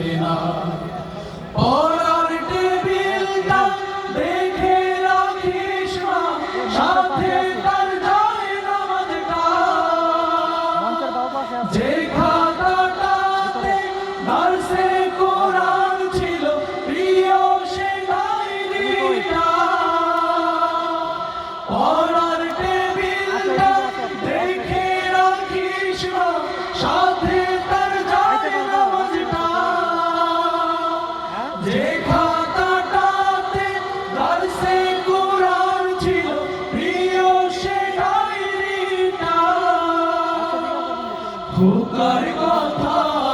বুকের না। পড়ার টেবিলটা দেখে রাখিস মা সাথে তার যায় নামাজটা যে খাতাটাতে নার্সে খোকার কথা।